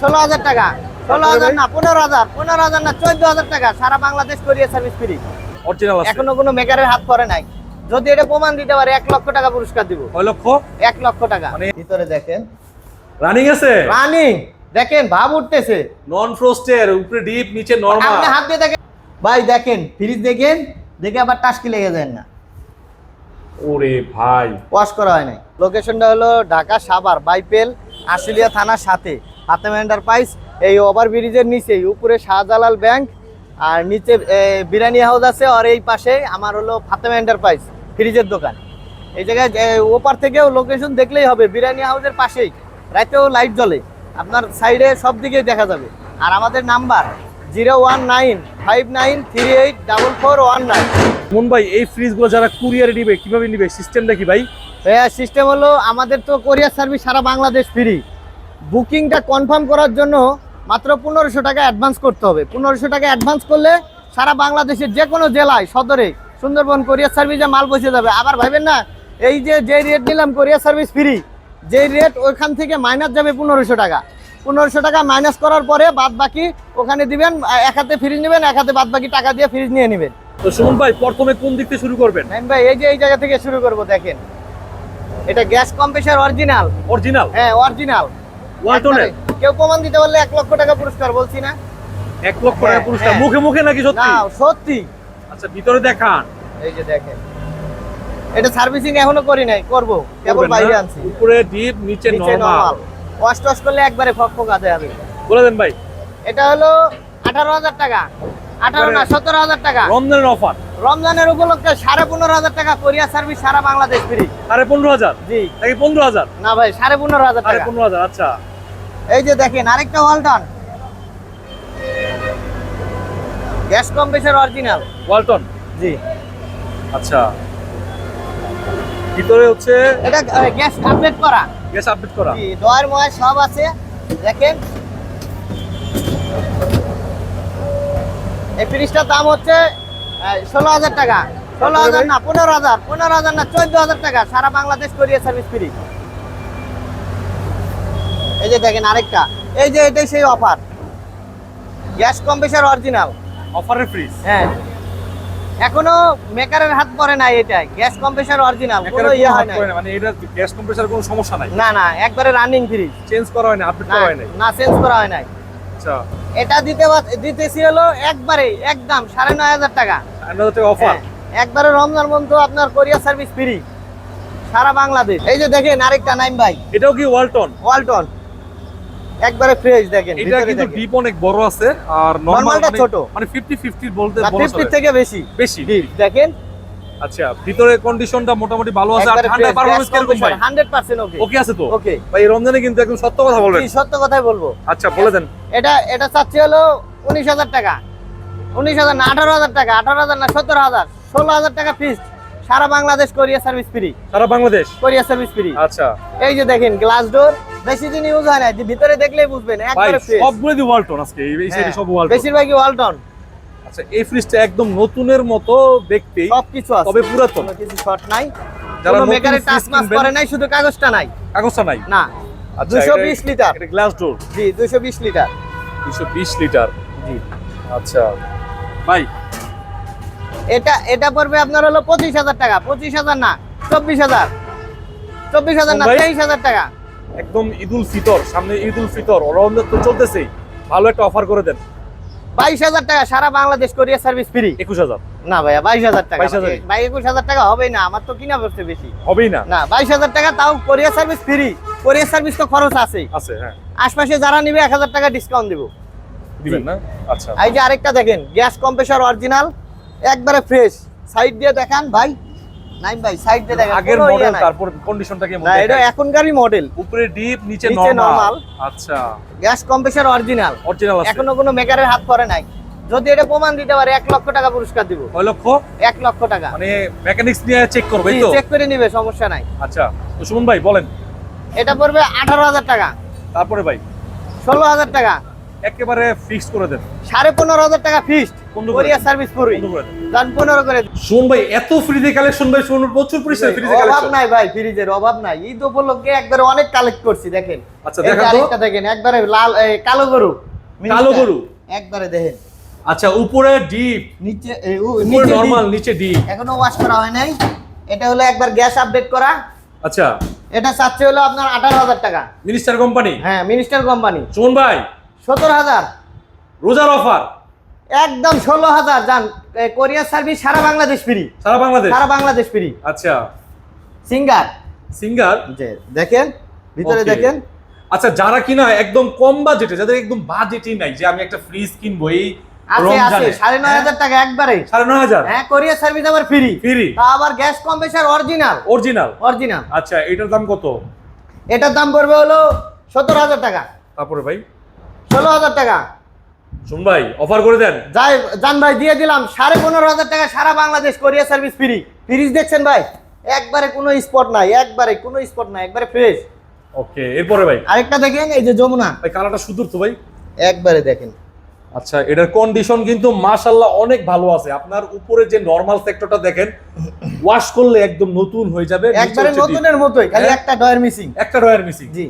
ষোলো হাজার টাকা। ষোলো হাজার না পনেরো হাজার। পনেরো হাজার না চোদ্দ হাজার টাকা। সারা Bangladesh courier service free original এখনও কোনো মেকারের হাত পরে নাই। যদি এটা প্রমাণ দিতে পারে এক লক্ষ টাকা পুরস্কার দিব। কয় লক্ষ? এক লক্ষ টাকা। মানে- ভিতরে দেখেন। রানিং আছে? রানিং দেখেন ভাব উঠতেছে। নন ফ্রস্টের উপরে ডিপ নিচে নরমাল আপনি হাত দিয়ে দেখেন। ভাই দেখেন ফ্রিজ দেখেন দেখে আবার টাসকি লেগে যায় না। ওরে ভাই। ওয়াশ করা হয় নাই। লোকেশনটা হলো ঢাকা সাভার বাইপেল আশুলিয়া থানার সাথে। হাতেম এন্টারপ্রাইজ এই ওভার ব্রিজের নিচেই উপরে শাহজালাল ব্যাংক আর নিচে বিরিয়ানি হাউস আছে আর এই পাশে আমার হলো ফাতেমা এন্টারপ্রাইজ ফ্রিজের দোকান। এই জায়গায় ওপার থেকেও লোকেশন দেখলেই হবে বিরিয়ানি হাউসের পাশেই। রাতেও লাইট জ্বলে আপনার সাইডে সব দিকেই দেখা যাবে। আর আমাদের number zero one nine five nine three eight double four one nine ভাই এই ফ্রিজগুলো যারা কুরিয়ারে নিবে কীভাবে নিবে? সিস্টেমটা কি ভাই? হ্যাঁ সিস্টেম হলো আমাদের তো কোরিয়ার সার্ভিস সারা বাংলাদেশ ফ্রি বুকিংটা কনফার্ম করার জন্য মাত্র পনেরোশো টাকা অ্যাডভান্স করতে হবে। পনেরোশো টাকা অ্যাডভান্স করলে সারা বাংলাদেশের যে কোনো জেলায় সদরে সুন্দরবন কোরিয়ার সার্ভিসে মাল পৌঁছে যাবে। আবার ভাবেন না এই যে যে রেট নিলাম কোরিয়ার সার্ভিস ফ্রি যেই রেট ওইখান থেকে মাইনাস যাবে পনেরোশো টাকা। পনেরোশো টাকা মাইনাস করার পরে বাদ বাকি ওখানে দিবেন এক হাতে ফ্রিজ নেবেন এক হাতে বাদ বাকি টাকা দিয়ে ফ্রিজ নিয়ে নেবেন। তো সুমন ভাই প্রথমে কোন দিক থেকে শুরু করবেন? ভাই এই যে এই জায়গা থেকে শুরু করব দেখেন। এটা গ্যাস কম্প্রেসার অরিজিনাল অরিজিনাল হ্যাঁ অরিজিনাল ওয়ালটনের কেউ প্রমাণ দিতে পারলে এক লক্ষ টাকা পুরস্কার বলছি না। এক লক্ষ টাকা হ্যাঁ, পুরস্কার। হ্যাঁ। মুখে মুখে নাকি সত্যি? না সত্যি। আচ্ছা ভিতরে দেখান। এই যে দেখেন। এটা সার্ভিসিং এখনও করি নাই করব। কেবল বাইরে? আনছি। উপরে ডিপ নিচে নরমাল ওয়াশ টস করলে একবারে ফক ফক আদে হবে। বলে দেন ভাই। এটা হলো আঠারো হাজার টাকা। আঠারো না সতেরো হাজার টাকা। রমজানের অফার? রমজানের উপলক্ষে সাড়ে পনেরো হাজার টাকা কোরিয়া সার্ভিস সারা বাংলাদেশ ফ্রি। সাড়ে পনেরো হাজার? জি। নাকি পনেরো হাজার? না ভাই সাড়ে পনেরো হাজার সাড়ে পনেরো হাজার আচ্ছা। এই যে দেখেন আরেকটা Walton. Gas compressor original. Walton? জি। আচ্ছা। ভিতরে হচ্ছে এটা গ্যাস আপডেট করা। গ্যাস আপডেট করা। জি দয়ের ময় সব আছে। দেখেন এই ফ্রিজটার দাম হচ্ছে ষোলো হাজার টাকা। ষোলো হাজার না পনেরো হাজার। পনেরো হাজার না চোদ্দ হাজার টাকা। সারা বাংলাদেশ কোরিয়া সার্ভিস ফ্রি এই যে দেখেন আরেকটা। এই যে এটাই সেই অফার গ্যাস কম্প্রেসার অরিজিনাল অফারের ফ্রিজ হ্যাঁ। এখনও মেকারের হাত পড়ে নাই এটাই গ্যাস কম্প্রেসার অরিজিনাল কোনো ইয়ে হয় না মানে এটা গ্যাস কম্প্রেসার কোনো সমস্যা নাই? না না একবারে রানিং ফ্রিজ চেঞ্জ করা হয় না আপডেট করা হয় নাই? না চেঞ্জ করা হয় নাই। আচ্ছা। এটা দিতে দিতেছি হলো একবারে একদম সাড়ে নয় হাজার টাকা। অফার হ্যাঁ, একবারে রমজান বন্ধু আপনার কোরিয়ার সার্ভিস ফ্রি সারা বাংলাদেশ। এই যে দেখেন আরেকটা নাইম ভাই। এটাও কি ওয়ালটন ওয়ালটন একবারে ফ্রেশ দেখেন এটা কিন্তু ডিপ অনেক বড় আছে আর নরমাল ছোট। মানে 50 50 বলতে না, 50 থেকে বেশি। বেশি। দেখেন। আচ্ছা ভিতরে কন্ডিশনটা মোটামুটি ভালো আছে আর ঠান্ডা পারফরম্যান্স কীরকম ভাই? 100% ওকে ওকে আছে তো? ওকে ভাই রমজানে কিন্তু একদম সত্য কথা বলবেন। জি, সত্য কথাই বলব। আচ্ছা বলে দেন। এটা এটা চাচ্ছি হলো উনিশ হাজার টাকা। উনিশ হাজার না আঠারো হাজার টাকা আঠারো হাজার না সতেরো হাজার। ষোলো হাজার টাকা ফিক্সড সারা বাংলাদেশ কোরিয়া সার্ভিস ফ্রি সারা বাংলাদেশ? কোরিয়া সার্ভিস ফ্রি আচ্ছা। এই যে দেখেন গ্লাস ডোর বেশি দিন ইউজ হয় না যে ভিতরে দেখলেই বুঝবেন একবারে সবগুলো দি ওয়ালটন আজকে এই এই সব ওয়ালটন বেশিরভাগই ওয়ালটন আচ্ছা এই ফ্রিজটা একদম নতুনের মতো দেখতে সবকিছু আছে। তবে পুরাতন। কিছু শর্ট নাই। যারা মেকারের টাচ মাস করে নাই শুধু কাগজটা নাই। কাগজটা নাই? না। আচ্ছা দুশো এটা- বিশ লিটার এটা গ্লাস ডোর জি দুশো বিশ লিটার 220 লিটার জি। আচ্ছা। ভাই। এটা এটা পড়বে আপনার হলো পঁচিশ হাজার টাকা। পঁচিশ হাজার না চব্বিশ হাজার। চব্বিশ হাজার না ভাই? তেইশ হাজার টাকা। একদম ঈদুল ফিতর সামনে ঈদুল ফিতর। রমজান তো চলতেছেই। ভালো একটা অফার করে দেন। বাইশ হাজার টাকা সারা বাংলাদেশ কোরিয়া সার্ভিস ফ্রি একুশ হাজার। না ভাইয়া বাইশ হাজার টাকা। ভাই একুশ হাজার টাকা হবেই না আমার তো কিনা পড়ছে বেশি। হবেই না। না বাইশ হাজার টাকা তাও courier service free courier service তো খরচ আছে। হ্যাঁ। আশপাশে যারা নিবে এক হাজার টাকা ডিসকাউন্ট দিব। দিবেন না? আচ্ছা। এই যে আরেকটা দেখেন গ্যাস কম্প্রেসার অরিজিনাল একবারে ফ্রেশ সাইড দিয়ে দেখান ভাই। নাইম ভাই সাইড দিয়ে দেখেন আগের ইয়ে মডেল তারপর কন্ডিশনটা কেমন না এটা এখনকারই মডেল উপরে ডিপ নিচে নিচে নরমাল আচ্ছা। গ্যাস কম্প্রেসার অরিজিনাল অরিজিনাল আছে। এখনও কোনো মেকারের হাত পরে নাই। যদি এটা প্রমাণ দিতে পারে এক লক্ষ টাকা পুরস্কার দিব। কয় লক্ষ? এক লক্ষ টাকা। মানে মেকানিক্স নিয়ে চেক করবে তো? চেক করে নিবে সমস্যা নাই। আচ্ছা তো সুমন ভাই বলেন। এটা পড়বে আঠারো হাজার টাকা। তারপরে ভাই? ষোলো হাজার টাকা। একেবারে ফিক্স করে দেন। সাড়ে পনেরো হাজার টাকা ফিক্সড কোরিয়া সার্ভিস পুরি বন্ধ করে দেন। যান পনেরো করে শুন ভাই এত ফ্রিজে কালেকশন ভাই শুন প্রচুর পরিমাণে ফ্রিজে অভাব নাই ভাই ফ্রিজের অভাব নাই। ঈদ উপলক্ষে একবারে অনেক কালেক্ট করছি দেখেন। আচ্ছা, এই তো। আরেকটা দেখেন একবারে লাল কালো গরু। কালো গরু? একবারে দেখেন। আচ্ছা উপরে ডিপ নিচে উপরে নরমাল নিচে ডিপ এখনও ওয়াশ করা হয় নাই। এটা হলো একবার গ্যাস আপডেট করা। আচ্ছা। এটা চাচ্ছে হলো আপনার আঠারো হাজার টাকা। মিনিস্টার কোম্পানি হ্যাঁ মিনিস্টার কোম্পানি সুমন ভাই। সত্তর হাজার। রোজার অফার একদম ষোলো হাজার যান কোরিয়ার সার্ভিস সারা বাংলাদেশ ফ্রি সারা বাংলাদেশ? সারা বাংলাদেশ ফ্রি আচ্ছা। সিঙ্গার সিঙ্গার দেখেন ভিতরে দেখেন। আচ্ছা যারা কিনা একদম কম বাজেটে যাদের একদম বাজেটই নাই যে আমি একটা ফ্রিজ কিনবো এই আছে আছে সাড়ে নয় হাজার টাকা একবারে। সাড়ে নয় হাজার? হ্যাঁ কোরিয়ার সার্ভিস আবার ফ্রি ফ্রি তা আবার গ্যাস অরিজিনাল অরিজিনাল অরিজিনাল আচ্ছা এটার দাম কত? এটার দাম পড়বে হলো হাজার টাকা। তারপরে ভাই? ষোলো হাজার টাকা। শুন ভাই অফার করে দেন। যাই জান ভাই দিয়ে দিলাম। সাড়ে পনেরো হাজার টাকা সারা বাংলাদেশ কোরিয়ার সার্ভিস ফ্রি ফ্রিজ দেখছেন ভাই? একবারে কোনো স্পট নাই একবারে কোনো স্পট নাই একবারে ফ্রেশ ওকে এরপরে ভাই। আরেকটা দেখেন এই যে যমুনা। ভাই কালারটা সুন্দর তো ভাই। একবারে দেখেন। আচ্ছা এটার কন্ডিশন কিন্তু মাশাল্লাহ অনেক ভালো আছে। আপনার উপরে যে নরমাল সেক্টরটা দেখেন ওয়াশ করলে একদম নতুন হয়ে যাবে একবারে নতুনের মতোই খালি হ্যাঁ? একটা ডয়ের মিসিং একটা ডয়ার মিসিং জি।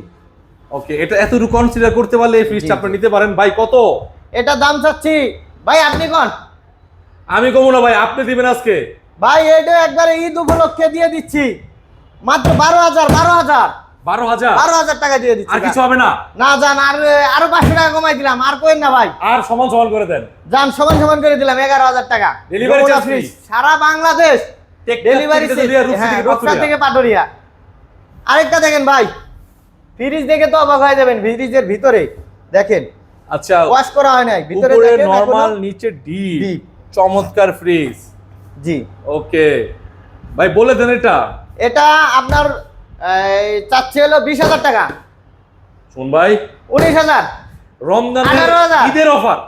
ওকে এটা এতটুকু কনসিডার করতে পারলে এই ফ্রিজটা আপনি নিতে পারেন। ভাই কত? এটা দাম চাচ্ছি। ভাই আপনি কোন? আমি কমু না ভাই আপনি দিবেন আজকে। ভাই এটা একবারে ঈদ উপলক্ষে দিয়ে দিচ্ছি। মাত্র বারো হাজার বারো হাজার। বারো হাজার? বারো হাজার টাকা দিয়ে দিচ্ছি আর কিছু হবে না? না যান আর আরও পাঁচশো টাকা কমাই দিলাম। আর কোয়েন না ভাই। আর সমান সমান করে দেন। যান সমান সমান করে দিলাম এগারো হাজার টাকা। যমুনা charge সারা বাংলাদেশ ডেলিভারি থেকে। থেকে পাটুরিয়া আরেকটা দেখেন ভাই ফ্রিজ দেখে তো অবাক হয়ে যাবেন ফ্রিজের ভিতরে। দেখেন আচ্ছা ওয়াশ করা হয় নাই ভিতরে নরমাল নিচে ডিপ। চমৎকার ফ্রিজ জি। ওকে ভাই বলে দেন এটা। এটা আপনার চাচ্ছে হলো বিশ হাজার টাকা। শুন ভাই। উনিশ হাজার। 18,000 ঈদের অফার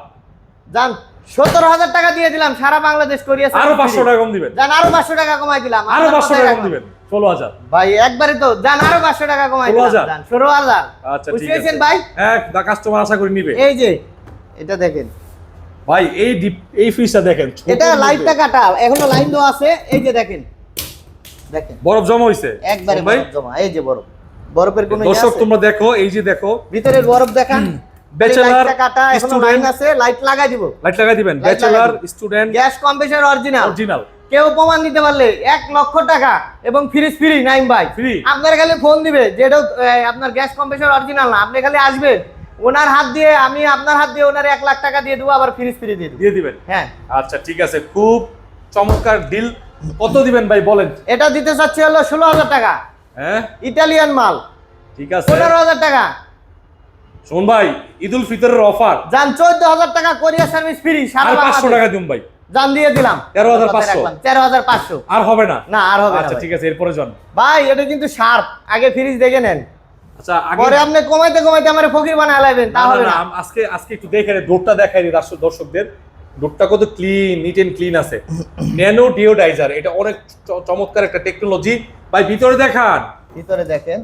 যান সত্তর হাজার টাকা দিয়ে দিলাম সারা বাংলাদেশ কোরিয়া আরও পাঁচশো টাকা কম দিবেন। যান আরও পাঁচশো টাকা কমাই দিলাম আরও পাঁচশো টাকা কম। দিবেন। ষোলো হাজার। ভাই একবারে তো যান আরও পাঁচশো টাকা কমাই ষোলো হাজার? ষোলো হাজার। আচ্ছা ঠিক আছে। ভাই? হ্যাঁ কাস্টমার আশা করি নিবে। এই যে এটা দেখেন। ভাই এই ডিপ এই ফ্রিজটা দেখেন এটা লাইটটা কাটা এখনও লাইন দেওয়া আছে। এই যে দেখেন দেখেন। বরফ জমা হইছে। একবারে ভাই? বরফ জমা এই যে বরফ। বরফের কোনো ইয়ে দর্শক তোমরা দেখো এই যে দেখো। ভিতরের বরফ দেখান লাইটটা কাটা এখনও লাইন আছে লাইট লাগাই দিব। লাইট লাগাই দিবেন। Bachelor student gas compressor original original কেউ প্রমাণ দিতে পারলে এক লক্ষ টাকা এবং ফ্রিজ ফ্রি নাইম ভাই। Free? আপনার খালি ফোন দিবে যেটা আপনার গ্যাস কম্প্রেসার অরিজিনাল না আপনি খালি আসবেন ওনার হাত দিয়ে আমি আপনার হাত দিয়ে ওনার এক লাখ টাকা দিয়ে দেবো আবার ফ্রিজ ফ্রি দিয়ে দিয়ে দিবেন? হ্যাঁ। আচ্ছা ঠিক আছে খুব চমৎকার ডিল কত দিবেন ভাই বলেন? এটা দিতে চাচ্ছি হলো ষোলো হাজার টাকা। হ্যাঁ? ইটালিয়ান মাল। ঠিক আছে। পনেরো হাজার টাকা। শোন ভাই ঈদুল ফিতরের অফার যান চোদ্দ হাজার টাকা কোরিয়ার সার্ভিস ফ্রি আর পাঁচশো টাকা দিন ভাই। যান দিয়ে দিলাম। 13,500 তেরো হাজার পাঁচশো। আর হবে না? না আর হবে আচ্ছা ঠিক আছে এরপরে জন। ভাই এটা কিন্তু শার্প। আগে ফ্রিজ দেখে নেন। আচ্ছা আগে পরে আপনি কমাইতে কমাইতে আমার ফকির বানায় তা হবে না, আজকে আজকে একটু দেখে দেখাই দর্শকদের। ডোরটা কত clean neat and clean nano. Nano ডিওডাইজার এটা অনেক চমৎকার একটা টেকনোলজি ভাই ভিতরে দেখান। ভিতরে দেখেন।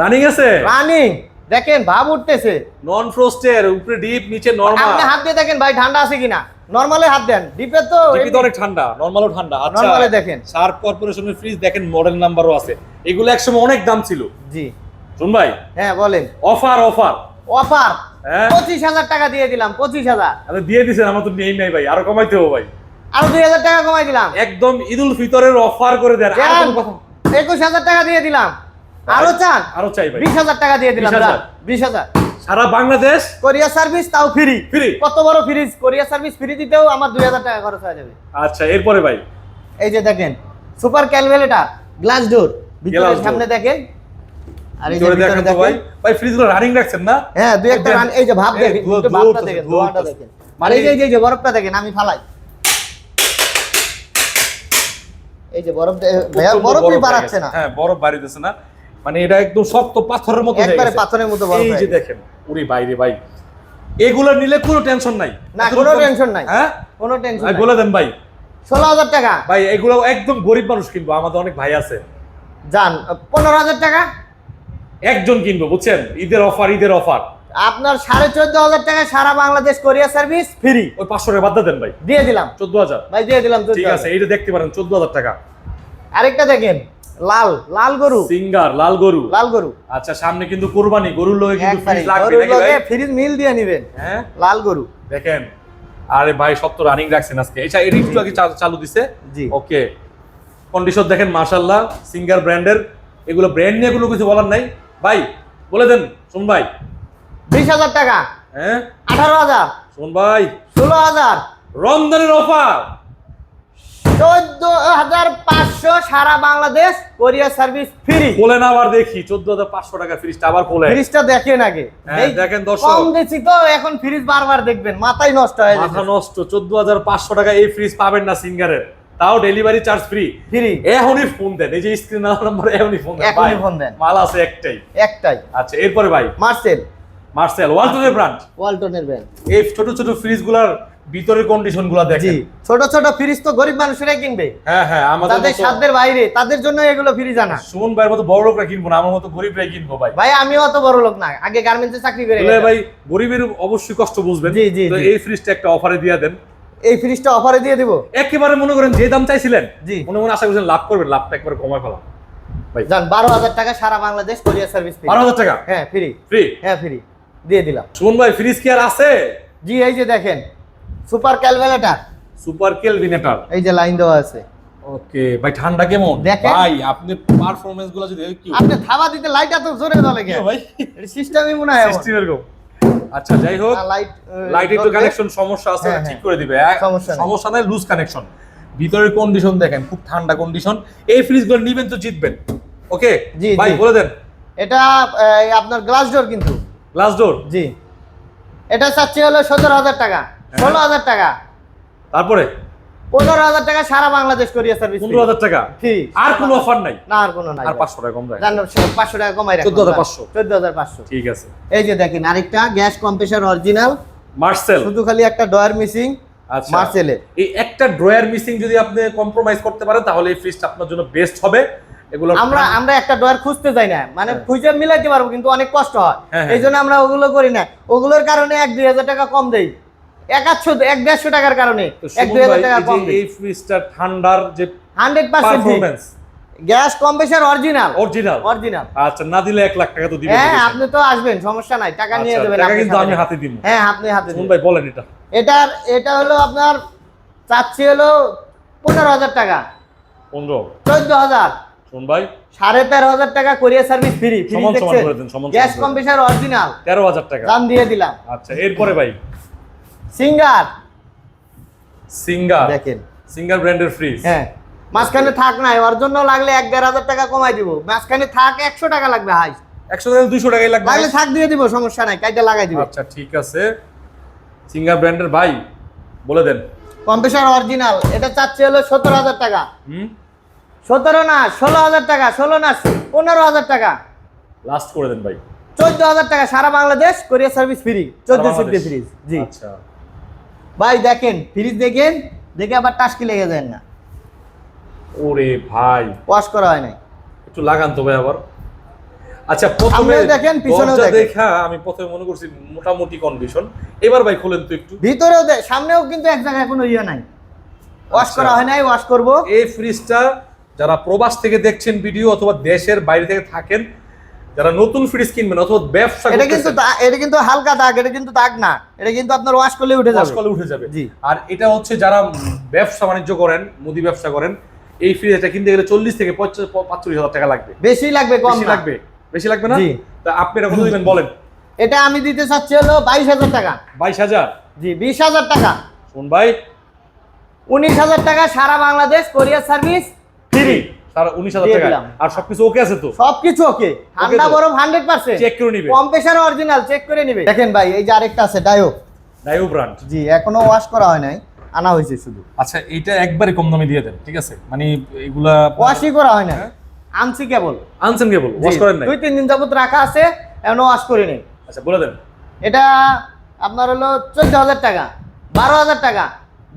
রানিং আছে? রানিং দেখেন ভাব উঠতেছে। নন ফ্রস্টের উপরে ডিপ নিচে নরমাল আপনি হাত দিয়ে দেখেন ভাই ঠান্ডা আছে কিনা? নরমালে হাত দেন। ডিপে তো ডিপি তো অনেক ঠান্ডা নরমালও ঠান্ডা। আচ্ছা Normal-এ দেখেন। শার্প কর্পোরেশনের ফ্রিজ দেখেন মডেল নাম্বারও আছে। এগুলো একসময় অনেক দাম ছিল। জি। শুন ভাই। হ্যাঁ বলেন। অফার অফার অফার পঁচিশ হাজার টাকা দিয়ে দিলাম পঁচিশ হাজার। দিয়ে দিছেন আমার তো নেই নাই ভাই। আরও কমাইতে হবে ভাই। আরও দুই হাজার টাকা কমাই দিলাম। একদম ঈদুল ফিতরের অফার করে দেন। একুশ হাজার টাকা দিয়ে দিলাম। আরও চান? আরও চাই ভাই। বিশ হাজার টাকা দিয়ে দিলাম বিশ হাজার। সারা বাংলাদেশ কোরিয়া সার্ভিস তাও ফ্রি ফ্রি কত বড় ফ্রিজ কোরিয়া সার্ভিস ফ্রি দিতেও আমার দুই হাজার টাকা খরচ হয়ে যাবে। আচ্ছা এরপরে ভাই? এই যে দেখেন সুপার ক্যালকুলেটর গ্লাস ডোর ভিতরে সামনে দেখেন আর এই যে ভিতরে দেখেন ভাই দেখেন। ভাই। ফ্রিজগুলো রানিং রাখছেন না? হ্যাঁ দুই একটা রান এই যে ভাব দেখেন একটু ভাবটা দেখেন ধোয়াটা দেখেন। মানে এই যে এই যে- বরফটা দেখেন আমি ফালাই। এই যে বরফ ভাইয়া বরফই বাড়াচ্ছে না। হ্যাঁ বরফ বাড়িতেছে না। মানে এটা একদম শক্ত পাথরের মতো একবারে পাথরের মতো এই যে দেখেন উরি বাইরে ভাই এগুলো নিলে কোনো টেনশন নাই। না কোনো টেনশন নাই। হ্যাঁ? কোনো টেনশন নাই। বলে দেন ভাই। ষোলো হাজার টাকা। ভাই এগুলো একদম গরিব মানুষ কিনবো আমাদের অনেক ভাই আছে। যান পনেরো হাজার টাকা? একজন কিনবো বুঝছেন? ঈদের অফার ঈদের অফার আপনার সাড়ে চোদ্দ হাজার টাকা সারা বাংলাদেশ কোরিয়া সার্ভিস ফ্রি ওই পাঁচশো টাকা বাদ দেন ভাই। দিয়ে দিলাম। চোদ্দ হাজার। ভাই দিয়ে দিলাম ঠিক আছে এইটা দেখতে পারেন চোদ্দ হাজার টাকা। আরেকটা দেখেন। লাল লাল গরু। সিঙ্গার লাল গরু। লাল গরু। আচ্ছা সামনে কিন্তু কোরবানি গরুর লোকে কিন্তু ফ্রিজ লাগবে নাকি ভাই? ফ্রিজ মিল দিয়ে নিবেন। হ্যাঁ? লাল গরু। দেখেন আরে ভাই সব তো রানিং রাখছেন আজকে। এটা এটা একটু আগে চালু দিছে? জি। ওকে। কন্ডিশন দেখেন মাশাআল্লাহ সিঙ্গার ব্র্যান্ডের। এগুলো ব্র্যান্ড নিয়ে কোনো কিছু বলার নাই। ভাই বলে দেন শুন ভাই। বিশ হাজার টাকা। হ্যাঁ? আঠারো হাজার। শুন ভাই। ষোলো হাজার। রমজানের অফার চোদ্দ হাজার পাঁচশো সারা বাংলাদেশ কোরিয়া সার্ভিস ফ্রি বলে না আবার দেখি চোদ্দ হাজার পাঁচশো টাকা ফ্রিজটা আবার খোলে ফ্রিজটা দেখেন আগে। হ্যাঁ, দেখেন দর্শক। কম দিচ্ছি তো এখন ফ্রিজ বারবার দেখবেন মাথায় নষ্ট হয়ে মাথা নষ্ট চোদ্দ হাজার পাঁচশো টাকা এই ফ্রিজ পাবেন না সিঙ্গারের। তাও ডেলিভারি চার্জ ফ্রি ফ্রি এখনই ফোন দেন এই যে স্ক্রিন নাম্বার এখনই ফোন দেন। এখনই ফোন দেন। মাল আছে একটাই। একটাই। আচ্ছা এরপরে ভাই। মার্সেল মার্সেল ওয়ালটনের ব্র্যান্ড ওয়ালটনের ব্র্যান্ড এই ছোট ছোট ফ্রিজ ভিতরের কন্ডিশনগুলা জি দেখেন ছোট ছোট ফ্রিজ তো গরিব মানুষেরাই কিনবে। হ্যাঁ হ্যাঁ আমাদের তাদের সাধ্যের বাইরে তাদের জন্য এগুলো ফ্রিজ আনা। সুমন ভাইয়ের মতো বড় লোকরা কিনবো না আমার মতো গরিবরাই কিনবো ভাই। ভাই আমিও অত বড় লোক না আগে গার্মেন্টসে চাকরি করে ভাই গরিবের অবশ্যই কষ্ট বুঝবেন। জি, জি, তো এই ফ্রিজটা একটা অফারে দিয়ে দেন। এই ফ্রিজটা অফারে দিয়ে দিব। একেবারে মনে করেন যে দাম চাইছিলেন জি। মনে মনে আশা করছেন লাভ করবেন লাভটা একবারে কমায় ফেলা ভাই। জান বারো হাজার টাকা সারা বাংলাদেশ কোরিয়া সার্ভিস বারো হাজার টাকা? হ্যাঁ ফ্রি ফ্রি হ্যাঁ ফ্রি দিয়ে দিলাম। সুমন ভাই ফ্রিজ কি আর আছে? জি এই যে দেখেন সুপার ক্যালকুলেটর সুপার কেলভিনেটর এই যে লাইন দেওয়া আছে। ওকে ভাই ঠান্ডা কেমন। ভাই আপনি পারফরম্যান্সগুলো যদি কি আপনি থাবা দিতে লাইট এত জোরে জ্বলে কি ভাই? এটা সিস্টেমই মনে হয়। সিস্টেম এরকম। আচ্ছা যাই হোক লাইট লাইট একটু কানেকশন সমস্যা আছে হ্যাঁ, ঠিক হ্যাঁ। করে দিবে। এক- সমস্যা নেই। সমস্যা নাই লুজ কানেকশন ভিতরের কন্ডিশন দেখেন খুব ঠান্ডা কন্ডিশন এই ফ্রিজগুলো নিবেন তো জিতবেন। ওকে? জি, ভাই বলে দেন। এটা আপনার গ্লাস ডোর কিন্তু। গ্লাস ডোর জি। এটা চাচ্ছি হলো সতেরো হাজার টাকা। হ্যাঁ। ষোলো হাজার টাকা। তারপরে? পনেরো হাজার টাকা সারা বাংলাদেশ কোরিয়া সার্ভিস পনেরো হাজার টাকা? আর কোনো অফার নাই? না আর কোনো নাই। আর পাঁচশো টাকা কম পাঁচশো টাকা কমাই রাখুন 14,500 চোদ্দ হাজার পাঁচশো। ঠিক আছে। এই যে দেখেন আরেকটা গ্যাস কম্প্রেসার অরিজিনাল মার্সেল শুধু খালি একটা ডয়ার মিসিং মার্সেলের এই একটা ড্রয়ার মিসিং যদি আপনি কম্প্রোমাইজ করতে পারেন তাহলে এই ফ্রিজটা আপনার জন্য বেস্ট হবে। এগুলো আমরা আমরা একটা ডয়ার খুঁজতে যাই না। মানে হ্যাঁ। খুঁজে মিলাইতে পারব কিন্তু অনেক কষ্ট হয়। হ্যাঁ, হ্যাঁ। এই জন্য আমরা ওগুলো করি না। ওগুলোর কারণে এক দুই হাজার টাকা কম দেই। এক এক দেড়শো টাকার কারণে। এক দুই হাজার টাকা কম এই ফ্রিজটা ঠান্ডার যে hundred percent gas compressor original. Original. Original. আচ্ছা না দিলে এক লাখ টাকা তো দিবেন হ্যাঁ আপনি তো আসবেন সমস্যা নাই টাকা নিয়ে আচ্ছা, দেবেন টাকা কিন্তু আমি হাতে দিব। হ্যাঁ আপনি হাতে দেবেন। ভাই বলেন এটা। এটার এটা হলো আপনার চাচ্ছি হলো পনেরো হাজার টাকা। পনেরো। চোদ্দ হাজার। শুন ভাই। সাড়ে তেরো হাজার টাকা কোরিয়া সার্ভিস ফ্রি ফ্রি দিন, সমান গ্যাস কম্প্রেসার অরিজিনাল তেরো হাজার টাকা। দাম দিয়ে দিলাম। আচ্ছা এরপরে ভাই। সিঙ্গার। সিঙ্গার? দেখেন। সিঙ্গার ব্র্যান্ডের ফ্রিজ হ্যাঁ মাঝখানে থাক নাই ওর জন্য লাগলে এক দেড় হাজার টাকা কমাই দিব। মাঝখানে থাক একশো টাকা লাগবে হাই। একশো টাকা দুইশো টাকাই লাগবে লাগলে থাক দিয়ে দিব সমস্যা নাই কাইটা লাগাই দিব। আচ্ছা ঠিক আছে। সিঙ্গার ব্র্যান্ডের ভাই বলে দেন। কম্প্রেসার অরিজিনাল এটা চাচ্ছি হলো সতেরো হাজার টাকা। হুম? সতেরো না ষোলো হাজার টাকা ষোলো না পনেরো হাজার টাকা। লাস্ট করে দেন ভাই। চোদ্দ হাজার টাকা সারা বাংলাদেশ কোরিয়া সার্ভিস ফ্রি চোদ্দ ফ্রিজ জি। আচ্ছা। ভাই দেখেন ফ্রিজ দেখেন দেখে আবার টাস্কি লেগে যায় না। ওরে ভাই। ওয়াশ করা হয় নাই। একটু লাগান তো ভাই আবার। আচ্ছা প্রথমে দেখেন, পিছনেও দরজা দেখেন। দেখা আমি প্রথমে মনে করছি মোটামুটি কন্ডিশন এবার ভাই খুলেন তো একটু। ভিতরেও দেখ সামনেও কিন্তু এক জায়গায় কোনো ইয়ে নাই। ওয়াশ আচ্ছা। করা হয় নাই ওয়াশ করব। এই ফ্রিজটা যারা প্রবাস থেকে দেখছেন ভিডিও অথবা দেশের বাইরে থেকে থাকেন যারা নতুন ফ্রিজ কিনবেন অথবা ব্যবসা এটা কিন্তু এটা কিন্তু হালকা দাগ এটা কিন্তু দাগ না। এটা কিন্তু আপনার ওয়াশ করলে উঠে যাবে। কলে উঠে যাবে। জি। আর এটা হচ্ছে যারা ব্যবসা বাণিজ্য করেন মুদি ব্যবসা করেন এই ফ্রিজ এটা কিনতে গেলে চল্লিশ থেকে পাঁচচল্লিশ হাজার টাকা লাগবে। বেশি লাগবে কম লাগবে। বেশি লাগবে না? জি। তা আপনি এটা কত দিবেন বলেন? এটা আমি দিতে চাচ্ছি হলো বাইশ হাজার টাকা। বাইশ হাজার? জি বিশ হাজার টাকা। শোন ভাই। উনিশ হাজার টাকা সারা বাংলাদেশ কোরিয়ার সার্ভিস ফ্রি সারা উনিশ হাজার টাকা আর সবকিছু ওকে আছে তো? সবকিছু ওকে ঠান্ডা? বরফ হান্ড্রেড পার্সেন্ট চেক করে নিবে। অরিজিনাল চেক করে নিবে। দেখেন ভাই এই যে আরেকটা আছে ডায়ো ব্র্যান্ড জি এখনও ওয়াশ করা হয় নাই আনা হয়েছে শুধু। আচ্ছা এইটা একবারে কম দামে দিয়ে দেন ঠিক আছে? মানে এগুলা ওয়াশই করা হয় না? আনছি কেবল আনসেন কেবল ওয়াশ করেন নাই? দুই তিন দিন যাবত রাখা আছে এখনও ওয়াশ করি নেই। আচ্ছা বলে দেন। এটা আপনার হলো চোদ্দ হাজার টাকা বারো হাজার টাকা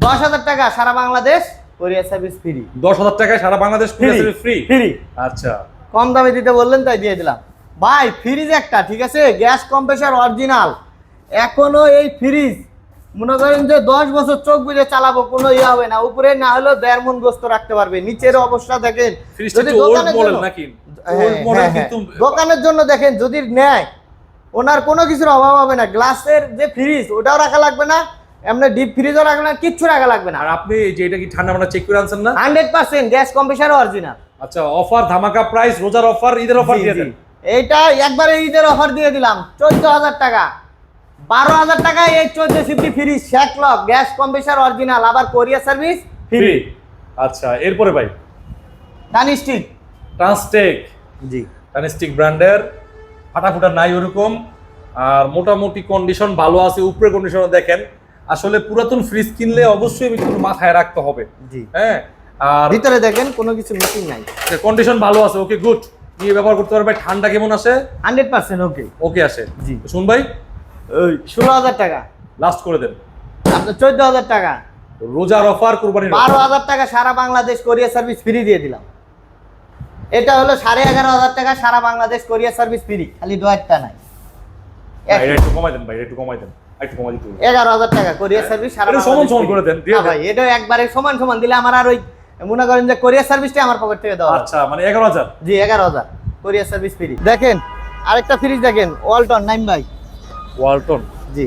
দশ হাজার টাকা সারা বাংলাদেশ। কোরিয়ার সার্ভিস ফ্রি দশ হাজার টাকায় সারা বাংলাদেশ ফ্রি ফ্রি আচ্ছা। কম দামে দিতে বললেন তাই দিয়ে দিলাম। ভাই ফ্রিজ একটা ঠিক আছে? গ্যাস কম্প্রেসার অরিজিনাল এখনও এই ফ্রিজ মনে করেন যে দশ বছর চোখ বুঝে চালাবো কোনো ইয়ে হবে না। উপরে না হলেও দেড় মন গোস্ত রাখতে পারবে। নিচের অবস্থা দেখেন যদি হ্যাঁ, হ্যাঁ, হ্যাঁ। দোকানের জন্য দেখেন যদি নেয় ওনার কোনো কিছুর অভাব হবে না। গ্লাসের যে ফ্রিজ ওটাও রাখা লাগবে না। এমনি ডিপ ফ্রিজও রাখবে না কিচ্ছু রাখা লাগবে না। আর আপনি যে এটা কি ঠান্ডা মান্ডা চেক করে আনছেন না? Hundred percent gas compressor original আচ্ছা অফার ধামাকা প্রাইস রোজার অফার ঈদের অফার দিয়ে দেন। এইটা একবারে ঈদের অফার দিয়ে দিলাম চোদ্দ হাজার টাকা। বারো হাজার টাকায় এই চোদ্দ সিফটি ফ্রি শেক লক গ্যাস কম্প্রেসার অরিজিনাল আবার কোরিয়ার সার্ভিস ফ্রি আচ্ছা এরপরে ভাই? টানি স্টিক ট্রান্সটেক জি। টানিস্টিক ব্র্যান্ডের ফাটাফুটা নাই ওরকম। আর মোটামুটি কন্ডিশন ভালো আছে উপরে কন্ডিশন দেখেন। আসলে পুরাতন ফ্রিজ কিনলে অবশ্যই একটু মাথায় রাখতে হবে। জি। হ্যাঁ? আর ভিতরে দেখেন কোনো কিছু মিসিং নাই। কন্ডিশন ভালো আছে ওকে গুড নিয়ে ব্যবহার করতে পারবে ঠান্ডা কেমন আসে হান্ড্রেড পার্সেন্ট ওকে ওকে আসে জি। শুন ভাই। ওই ষোলো হাজার টাকা। লাস্ট করে দেন। আপনার চোদ্দ হাজার টাকা। রোজার অফার কোরবানির বারো হাজার টাকা সারা বাংলাদেশ কোরিয়ার সার্ভিস ফ্রি দিয়ে দিলাম। এটা হলো সাড়ে এগারো হাজার টাকা সারা বাংলাদেশ কোরিয়ার সার্ভিস ফ্রি খালি ডোয়ারটা নাই। একটু কমাই দেন ভাই একটু কমাই দেন। একটু কমাই দিতে এগারো হাজার টাকা কোরিয়ার সার্ভিস সারা সমান সমান করে দেন, দিয়ে না দেন। ভাই এটা একবারে সমান সমান দিলে আমার আর ওই মনে করেন যে কোরিয়ার সার্ভিসটা আমার পকেট থেকে দেওয়া আচ্ছা মানে এগারো হাজার? জি এগারো হাজার। কোরিয়ার সার্ভিস ফ্রি দেখেন আরেকটা ফ্রিজ দেখেন ওয়ালটন নাইন ভাই ওয়ালটন জি।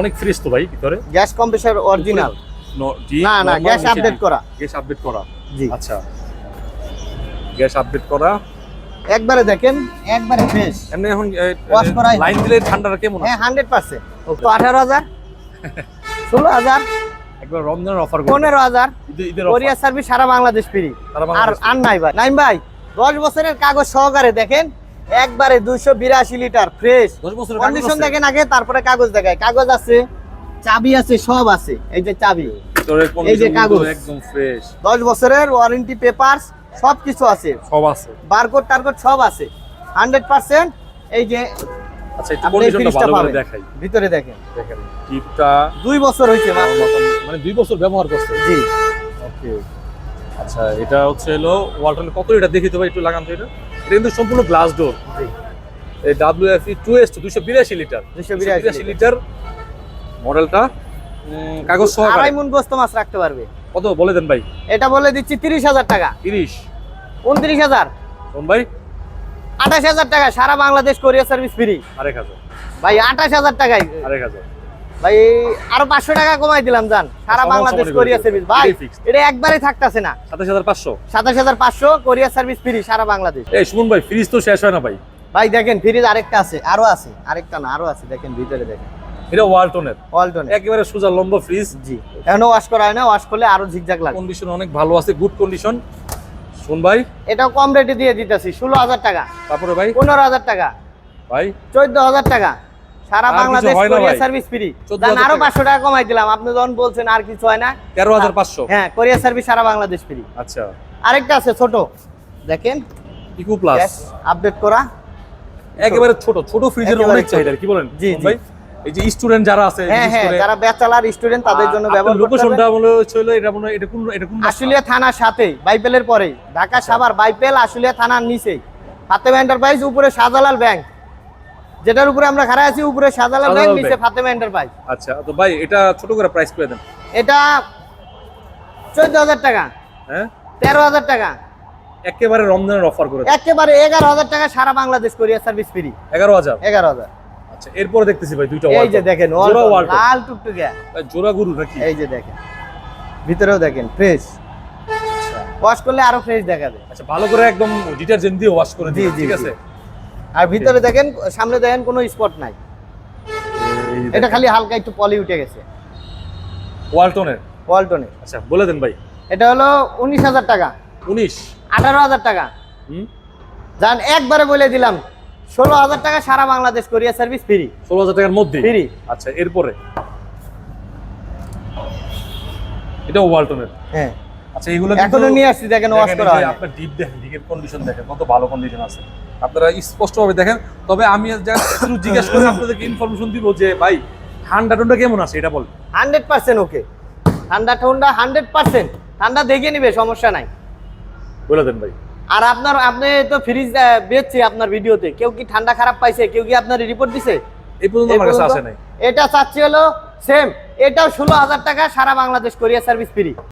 অনেক ফ্রিজ তো ভাই ভিতরে। গ্যাস কম্প্রেসার অরিজিনাল না, না, গ্যাস আপডেট করা। গ্যাস আপডেট করা। জি। আচ্ছা। গ্যাস আপডেট করা। একবারে দেখেন একবারে ফ্রেশ এমনি এখন লাইন দিলে ঠান্ডাটা কেমন হ্যাঁ তো আঠারো হাজার ষোলো হাজার একবার রমজানের অফার পনেরো হাজার। কোরিয়ার সার্ভিস সারা বাংলাদেশ ফ্রি আর আর নাই ভাই নাইম ভাই। দশ বছরের কাগজ সহকারে দেখেন একবারে দুইশো বিরাশি লিটার ফ্রেশ 10 বছরের কন্ডিশন দেখেন আগে তারপরে কাগজ দেখায়। কাগজ আছে চাবি আছে সব আছে। এই যে চাবি। এই যে কাগজ। একদম ফ্রেশ দশ বছরের ওয়ারেন্টি পেপারস সব কিছু আছে। সব আছে। বারকোড টারকোড সব আছে। হান্ড্রেড পার্সেন্ট এই যে আচ্ছা একটু কন্ডিশনটা ভালো করে দেখাই। ভিতরে দেখেন। দেখেন টিপটা দুই বছর হয়েছে মানে দুই বছর ব্যবহার করছে। জি। ওকে। আচ্ছা এটা হচ্ছে হলো কত এটা দেখি তো ভাই একটু লাগান তো এটা। এটা কিন্তু সম্পূর্ণ গ্লাস ডোর জি। এই ডাব্লিউএফই টু এস দুশো বিরাশি লিটার। 282 বিরাশি লিটার। মডেলটা। কাগজ আড়াই মন গোস্ত মাছ রাখতে পারবে। কত? বলে দেন ভাই। এটা বলে দিচ্ছি তিরিশ হাজার টাকা। তিরিশ। উনত্রিশ হাজার। ভাই আঠাশ হাজার টাকা সারা বাংলাদেশ কোরিয়ার সার্ভিস ফ্রি আরেক হাজার। ভাই আঠাশ হাজার টাকায়। আরেক হাজার। ভাই আরও পাঁচশো টাকা কমাই দিলাম জান। সারা বাংলাদেশ কোরিয়ার সার্ভিস ভাই এটা একবারে থাকতেছে না। সাতাশ হাজার পাঁচশো। সাতাশ হাজার পাঁচশো কোরিয়ার সার্ভিস ফ্রি সারা বাংলাদেশ। এই শুনুন ভাই ফ্রিজ তো শেষ হয় না ভাই। ভাই দেখেন ফ্রিজ আরেকটা আছে আরও আছে আরেকটা না আরও আছে দেখেন ভিতরে দেখেন। এটা ওয়ালটনের ওয়ালটন একেবারে সোজা লম্বা ফ্রিজ জি। এখনও ওয়াশ করা হয় না ওয়াশ করলে আরও ঝিকঝাক লাগে। কন্ডিশন অনেক ভালো আছে গুড কন্ডিশন শুন ভাই? এটাও কম রেটে দিয়ে দিতেছি ষোলো হাজার টাকা। তারপরে ভাই? পনেরো হাজার টাকা। ভাই? চোদ্দ হাজার টাকা। সারা বাংলাদেশ? সার্ভিস ফ্রি 14,000 আরও টাকা। পাঁচশো টাকা কমাই দিলাম। আপনি যখন বলছেন আর কিছু হয় না তেরো হাজার পাঁচশো। হ্যাঁ কোরিয়ার সার্ভিস সারা বাংলাদেশ ফ্রি আচ্ছা। আরেকটা আছে ছোট। দেখেন। Eco plus. আপডেট করা। একেবারে ছোট। ছোট ফ্রিজের অনেক চাহিদা। কি বলেন? জি, ভাই? এই যে স্টুডেন্ট যারা আছে হ্যাঁ হ্যাঁ যারা ব্যাচেলার স্টুডেন্ট তাদের জন্য ব্যবহার লোকেশনটা হবে। ছিল এটা মনে এটা কোন এটা কোন আশুলিয়া থানার সাথে বাইপেলের পরে। ঢাকা আচ্ছা। সাভার বাইপেল আশুলিয়া থানার নিচে। ফাতেমা এন্টারপ্রাইজ উপরে শাহজালাল ব্যাংক যেটার উপরে আমরা খাড়া আছি উপরে শাহজালাল ব্যাংক নিচে। ফাতেমা এন্টারপ্রাইজ আচ্ছা তো ভাই এটা ছোট করে প্রাইস করে দেন। এটা চোদ্দ হাজার টাকা। হ্যাঁ? তেরো হাজার টাকা। একেবারে রমজানের অফার করে একেবারে এগারো হাজার টাকা সারা বাংলাদেশ কোরিয়ার সার্ভিস ফ্রি এগারো হাজার? এগারো হাজার। আচ্ছা এরপরে দেখতেছি ভাই দুইটা এই যে দেখেন জোড়া ওয়ালটন। লাল টুকটুকে। ভাই, জোড়া গুরু নাকি? এই যে দেখেন ভিতরেও দেখেন ফ্রেশ ওয়াশ করলে আরও ফ্রেশ দেখা যায়। আচ্ছা ভালো করে একদম ডিটারজেন্ট দিয়ে ওয়াশ করে দিন ঠিক আছে? আর ভিতরে দেখেন সামনে দেখেন কোনো স্পট নাই। এটা খালি হালকা একটু পলি উঠে গেছে। ওয়ালটনের ওয়ালটনে আচ্ছা বলে দেন ভাই। এটা হলো উনিশ হাজার টাকা। উনিশ? আঠারো হাজার টাকা। হুম? যান একবারে বলে দিলাম ষোলো হাজার টাকা সারা বাংলাদেশ কোরিয়ার সার্ভিস ফ্রি। ষোলো হাজার টাকার মধ্যে ফ্রি। আচ্ছা এরপরে? এটা ওয়ালটনের হ্যাঁ। আচ্ছা এগুলো এখনও নিয়ে আসছি দেখেন ওয়াশ করা হয়। আপনার ডিপ দেখেন ডিপের কন্ডিশন দেখেন কত ভালো কন্ডিশন আছে। আপনারা স্পষ্টভাবে দেখেন তবে আমি একটু জিজ্ঞেস করে আপনাদেরকে ইনফরমেশন দিব যে ভাই ঠান্ডা ঠান্ডা কেমন আছে এটা বল হান্ড্রেড পার্সেন্ট ওকে। ঠান্ডা ঠান্ডা হান্ড্রেড পার্সেন্ট। ঠান্ডা দেখে নিবে সমস্যা নাই। বলে দেন ভাই। আর আপনার আপনি তো ফ্রিজ বেচছি আপনার ভিডিওতে। কেউ কি ঠান্ডা খারাপ পাইছে? কেউ কি আপনার রিপোর্ট দিছে? এটা চাচ্ছি হলো সেম এটাও ষোলো হাজার টাকা সারা বাংলাদেশ কোরিয়া সার্ভিস ফ্রি